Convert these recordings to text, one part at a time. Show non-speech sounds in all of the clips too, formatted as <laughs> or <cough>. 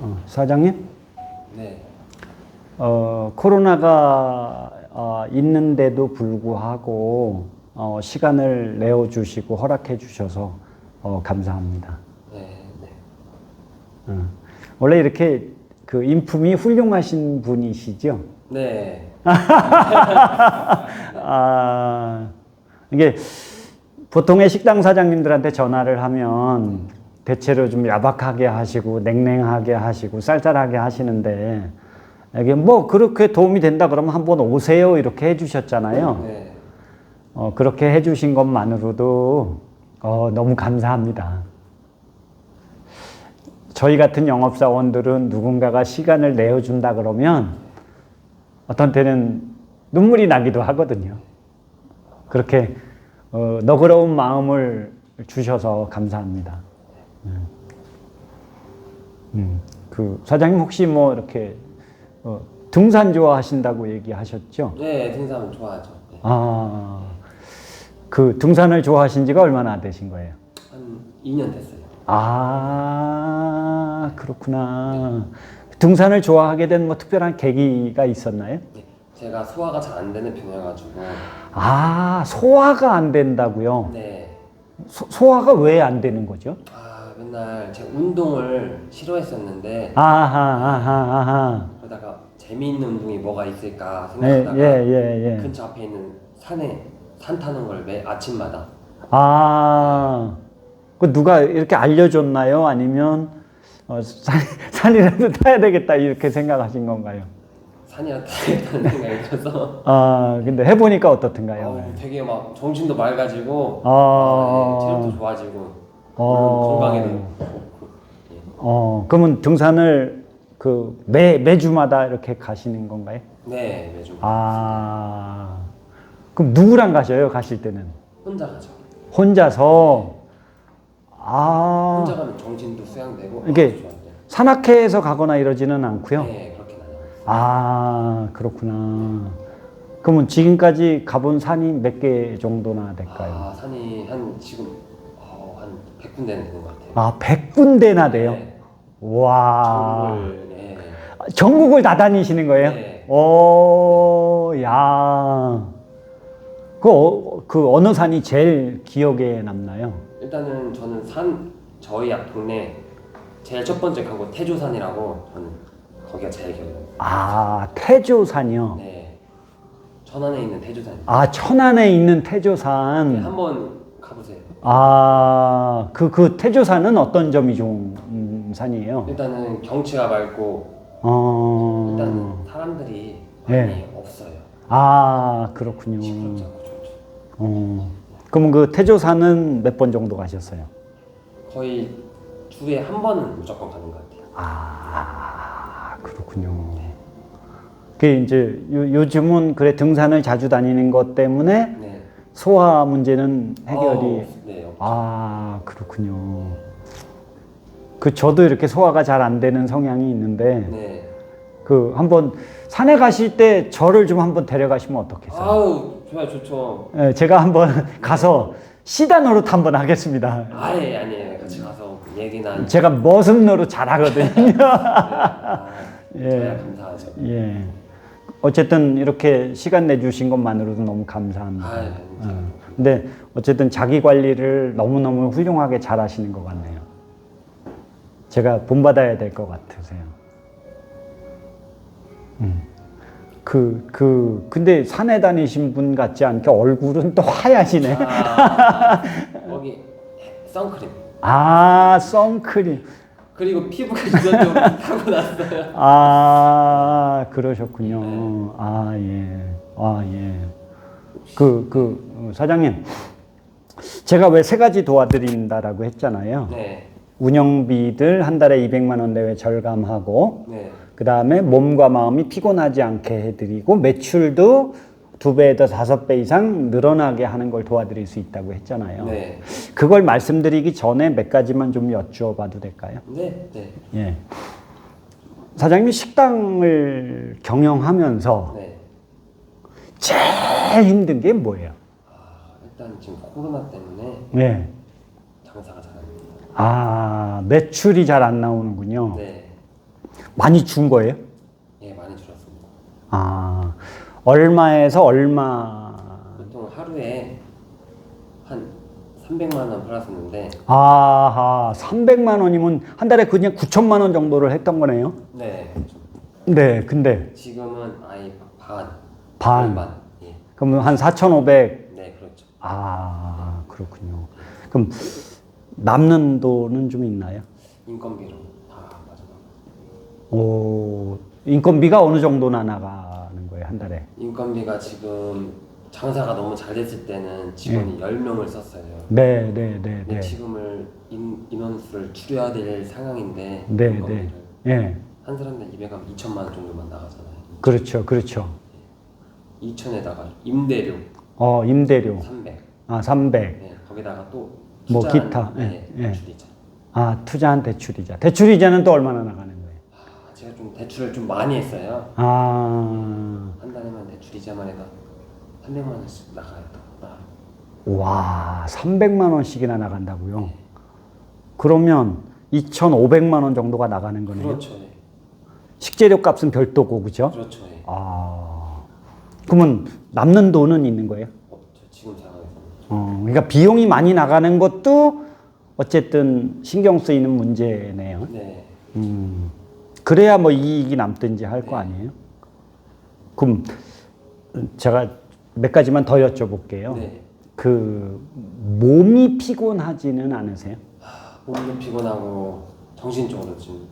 어, 사장님, 네. 어, 코로나가 어, 있는데도 불구하고 어, 시간을 내어 주시고 허락해 주셔서 어, 감사합니다. 네. 네. 어. 원래 이렇게 그 인품이 훌륭하신 분이시죠? 네. <laughs> 아, 이게 보통의 식당 사장님들한테 전화를 하면 대체로 좀 야박하게 하시고 냉랭하게 하시고 쌀쌀하게 하시는데 이게 뭐 그렇게 도움이 된다 그러면 한번 오세요 이렇게 해주셨잖아요. 네. 어, 그렇게 해주신 것만으로도 어, 너무 감사합니다. 저희 같은 영업사원들은 누군가가 시간을 내어준다 그러면 어떤 때는 눈물이 나기도 하거든요. 그렇게 어, 너그러운 마음을 주셔서 감사합니다. 음. 음, 그 사장님 혹시 뭐 이렇게 어, 등산 좋아하신다고 얘기하셨죠? 네. 등산 좋아하죠. 네. 아, 그 등산을 좋아하신 지가 얼마나 되신 거예요? 한 2년 됐어요. 아, 그렇구나. 등산을 좋아하게 된 뭐 특별한 계기가 있었나요? 네. 제가 소화가 잘 안 되는 편이어가지고. 아, 소화가 안 된다고요? 네. 소, 소화가 왜 안 되는 거죠? 아 맨날 제가 운동을 싫어했었는데 아하, 아하, 아하. 그러다가 재미있는 운동이 뭐가 있을까 예, 생각하다가 예, 예, 예. 근처 앞에 있는 산에 산 타는 걸 매 아침마다 아, 그 누가 이렇게 알려줬나요? 아니면 어, 산, <laughs> 산이라도 타야 되겠다 이렇게 생각하신 건가요? 산이라 타겠다는 생각이 들어서 <laughs> 아, 근데 해보니까 어떻든가요? 어우, 되게 막 정신도 맑아지고 아. 아, 예, 체력도 좋아지고 어. 예. 어, 그러면 등산을 그 매, 매주마다 이렇게 가시는 건가요? 네 매주 아, 그럼 누구랑 가셔요, 가실 때는? 혼자 가죠 혼자서? 아, 혼자 가면 정신도 수양되고 이게. 산악회에서 가거나 이러지는 않고요. 네 그렇게 나요 아, 그렇구나. 그러면 지금까지 가본 산이 몇 개 정도나 될까요? 아 산이 한 지금 100군데는 되는 것 같아요 아, 100군데나 돼요? 네. 와. 전국을, 네. 전국을 다 다니시는 거예요? 네. 오, 야. 그, 어, 그 어느 산이 제일 기억에 남나요? 일단은 저는 산 저희 앞 동네 제일 첫 번째 간곳 태조산이라고 저는 거기가 제일 기억에 나요. 아, 태조산이요. 네. 천안에 있는 태조산. 아, 천안에 있는 네, 태조산. 한번 가보세요. 아, 그, 그 태조산은 어떤 점이 좋은 음, 산이에요? 일단은 경치가 맑고 어, 일단은 사람들이 네. 많이 없어요. 아, 그렇군요. 시끄럽지 않고 좋죠. 어, 그럼 그 태조산은 몇 번 정도 가셨어요? 거의 주에 한 번은 무조건 가는 것 같아요. 아, 그렇군요. 그 이제 요, 요즘은 그래 등산을 자주 다니는 것 때문에 네. 소화 문제는 해결이 어, 네. 없- 아 그렇군요. 그 저도 이렇게 소화가 잘 안 되는 성향이 있는데 네. 그 한번 산에 가실 때 저를 좀 한번 데려가시면 어떻겠어요? 아우 좋아요 좋죠. 예, 제가 한번 <laughs> 가서 시다 노릇 한번 하겠습니다. 아예 아니에요. 같이 가서 얘기나. 제가 머슴 노릇 잘하거든요. 아, <laughs> 예. 저야 감사하죠. 예. 어쨌든 이렇게 시간 내주신 것만으로도 너무 감사합니다. 아, 네, 어. 근데 어쨌든 자기 관리를 너무너무 훌륭하게 잘 하시는 것 같네요. 제가 본받아야 될 것 같으세요. 음. 그, 그, 근데 산에 다니신 분 같지 않게 얼굴은 또 하얗시네. 아, 거기 선크림. 아, 선크림. 그리고 피부가 유전적으로 <laughs> 타고 났어요. 아, 그러셨군요. 아, 예. 아, 예. 그, 그, 어, 사장님. 제가 왜 세 가지 도와드린다라고 했잖아요. 네, 운영비들 한 달에 200만 원 내외 절감하고, 네, 그 다음에 몸과 마음이 피곤하지 않게 해드리고, 매출도 두 배에서 다섯 배 이상 늘어나게 하는 걸 도와드릴 수 있다고 했잖아요. 네, 그걸 말씀드리기 전에 몇 가지만 좀 여쭈어봐도 될까요? 네, 네, 예. 사장님이 식당을 경영하면서 네. 제일 힘든 게 뭐예요? 아, 일단 지금 코로나 때문에 예. 장사가 잘안 됩니다. 아, 매출이 잘 안 나오는군요. 네, 많이 준 거예요? 예 많이 줄었습니다. 아, 얼마에서 얼마? 보통 하루에 한 300만 원 팔았었는데, 아하, 300만 원이면 한 달에 그냥 9천만 원 정도를 했던 거네요. 네, 좀 네, 근데 지금은 아예 반, 반. 반. 예, 그럼 한 4,500. 네 그렇죠. 아, 그렇군요. 그럼 남는 돈은 좀 있나요? 인건비로 다 빠져나가. 오, 인건비가 어느 정도나 나가는 거예요, 한 달에? 인건비가 지금 장사가 너무 잘 됐을 때는 직원이 10명을 썼어요. 네, 네, 네, 근데 네. 지금을 인, 인원수를 줄여야 될 상황인데 네, 인건비를 네. 예. 한 사람당 200하면 2천만 원 정도만 나가잖아요. 그렇죠, 그렇죠. 2천에다가 임대료 어, 임대료. 300. 아, 300. 네, 거기다가 또 뭐 투자한, 기타, 예, 네, 예. 대출이자. 아, 투자한 대출이자. 대출이자는 또 얼마나 나가는 제가 좀 대출을 좀 많이 했어요. 아, 한 달에만 대출 이자만 해도 300만 원씩 나가요. 또. 나. 와, 300만 원씩이나 나간다고요? 그러면 2,500만 원 정도가 나가는 거네요. 그렇죠. 네. 식재료 값은 별도고, 그죠? 그렇죠. 네. 아, 그러면 남는 돈은 있는 거예요? 없죠. 지금 상황에서는. 어, 그러니까 비용이 많이 나가는 것도 어쨌든 신경 쓰이는 문제네요. 네. 음, 그래야 뭐 이익이 남든지 할 거 아니에요? 그럼 제가 몇 가지만 더 여쭤볼게요. 네. 그 몸이 피곤하지는 않으세요? 몸도 피곤하고 정신적으로 좀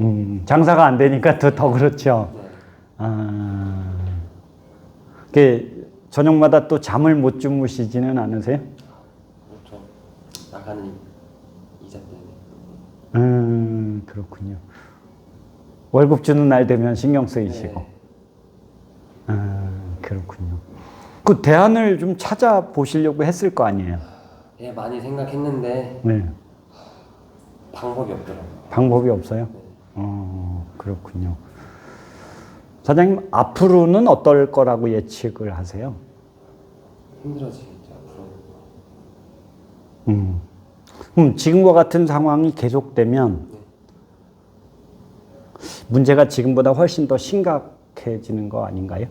음, 장사가 안 되니까 더, 더 그렇죠. 네. 아, 그 저녁마다 또 잠을 못 주무시지는 않으세요? 그렇죠. 나가는 이자 때문에. 음, 그렇군요. 월급 주는 날 되면 신경 쓰이시고. 네. 아, 그렇군요. 그 대안을 좀 찾아보시려고 했을 거 아니에요? 예, 많이 생각했는데 네. 방법이 없더라고요. 방법이 없어요? 어, 그렇군요. 사장님, 앞으로는 어떨 거라고 예측을 하세요? 힘들어지겠죠 앞으로. 음. 그럼 지금과 같은 상황이 계속되면 네. 문제가 지금보다 훨씬 더 심각해지는 거 아닌가요?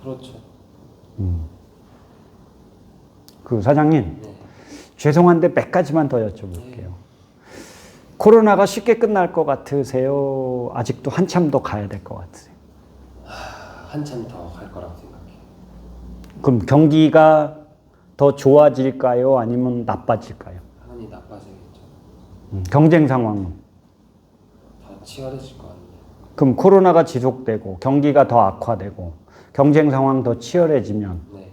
그렇죠. 그 사장님, 네. 죄송한데 몇 가지만 더 여쭤볼게요. 코로나가 쉽게 끝날 것 같으세요? 아직도 한참 더 가야 될 것 같으세요? 한참 더 갈 거라고 생각해요. 그럼 경기가 더 좋아질까요? 아니면 나빠질까요? 당연히 나빠지겠죠. 음, 경쟁 상황은? 더 치열해질 것 같네요. 그럼 코로나가 지속되고 경기가 더 악화되고 경쟁 상황 더 치열해지면 네.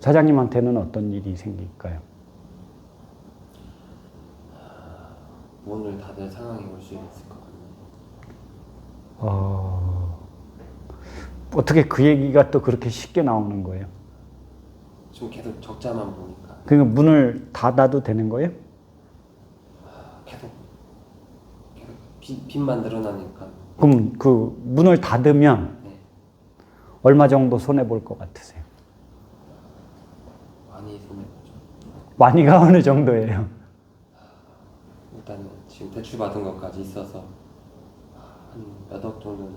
사장님한테는 어떤 일이 생길까요? 문을 닫을 상황이 올 수 있을 것 같네요. 어... 어떻게 그 얘기가 또 그렇게 쉽게 나오는 거예요? 지금 계속 적자만 보니까 그러니까 문을 닫아도 되는 거예요? 계속 계속 빚, 빚만 늘어나니까 그럼 그 문을 닫으면 네. 얼마 정도 손해 볼 것 같으세요? 많이 손해 보죠. 많이가 <laughs> 어느 정도예요? 일단은 지금 대출 받은 것까지 있어서 한 몇 억 정도는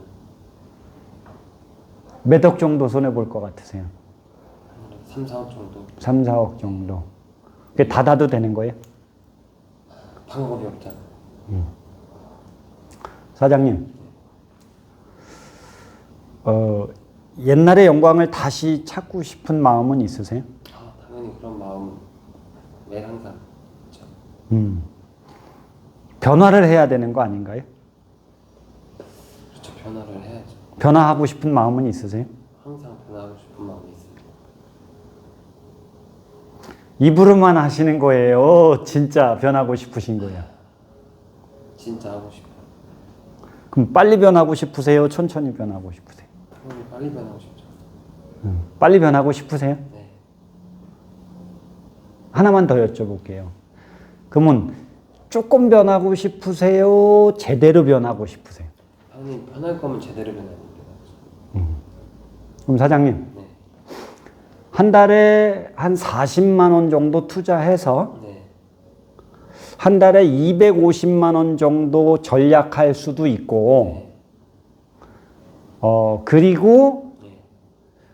몇 억 정도 손해 볼 것 같으세요? 한 3, 4억 정도 3, 4억 정도. 그게 닫아도 되는 거예요? 방법이 없잖아. 사장님, 어, 옛날의 영광을 다시 찾고 싶은 마음은 있으세요? 아, 당연히 그런 마음 매 항상 있죠. 음. 변화를 해야 되는 거 아닌가요? 그렇죠. 변화를 해야죠. 변화하고 싶은 마음은 있으세요? 항상 변화하고 싶은 마음이 있어요. 입으로만 하시는 거예요. 진짜 변하고 싶으신 거예요. 진짜 하고 싶어요. 그럼 빨리 변하고 싶으세요? 천천히 변하고 싶으세요? 당연히 빨리 변하고 싶죠. 음. 빨리 변하고 싶으세요? 네. 하나만 더 여쭤볼게요. 그러면 조금 변하고 싶으세요? 제대로 변하고 싶으세요? 당연히 변할 거면 제대로 변하는 게 낫죠. 그럼 사장님, 네. 한 달에 한 40만 원 정도 투자해서 네. 한 달에 250만 원 정도 전략할 수도 있고 네. 어 그리고 네.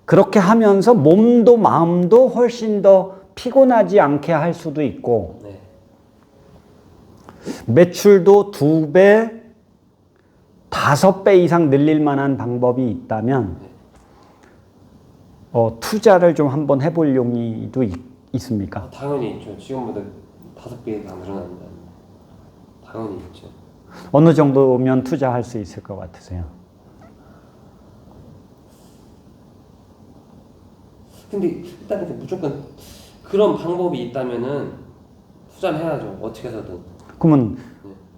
그렇게 하면서 몸도 마음도 훨씬 더 피곤하지 않게 할 수도 있고 네. 매출도 두 배, 다섯 배 이상 늘릴 만한 방법이 있다면 어, 투자를 좀 한번 해볼 용의도 있, 있습니까? 아, 당연히 있죠. 지금보다 다섯 배 이상 늘어난다. 당연히 있죠. 어느 정도면 투자할 수 있을 것 같으세요? 근데 일단 근데 무조건 그런 방법이 있다면은 투자는 해야죠. 어떻게 해서든. 그러면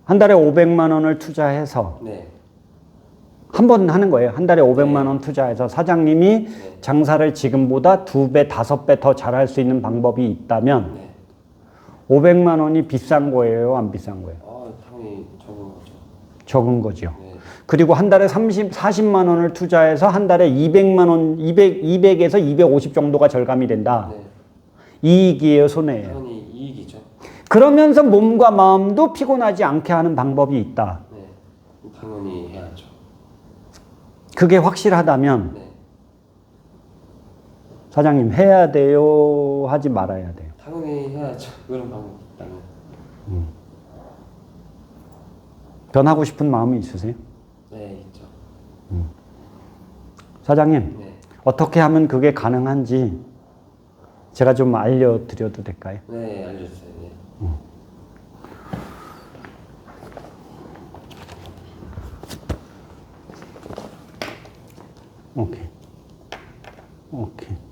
한 달에 500만 원을 투자해서 네. 한번 하는 거예요. 한 달에 500만 원 투자해서 사장님이 네. 장사를 지금보다 두 배, 다섯 배 더 잘할 수 있는 방법이 있다면 네. 500만 원이 비싼 거예요, 안 비싼 거예요? 아, 당연히 적은 거죠. 적은 거죠. 네. 그리고 한 달에 30, 40만 원을 투자해서 한 달에 200만 원, 200, 200에서 250 정도가 절감이 된다. 네. 이익이에요, 손해예요. 당연히 이익이죠. 그러면서 몸과 마음도 피곤하지 않게 하는 방법이 있다. 네. 당연히 해야죠. 그게 확실하다면 네. 사장님 해야 돼요, 하지 말아야 돼요. 당연히 해야죠. 그런 방법이 있다면. 변하고 싶은 마음이 있으세요? 네, 있죠. 사장님, 네. 어떻게 하면 그게 가능한지 제가 좀 알려드려도 될까요? 네, 알려주세요. 네. 오케이. 오케이.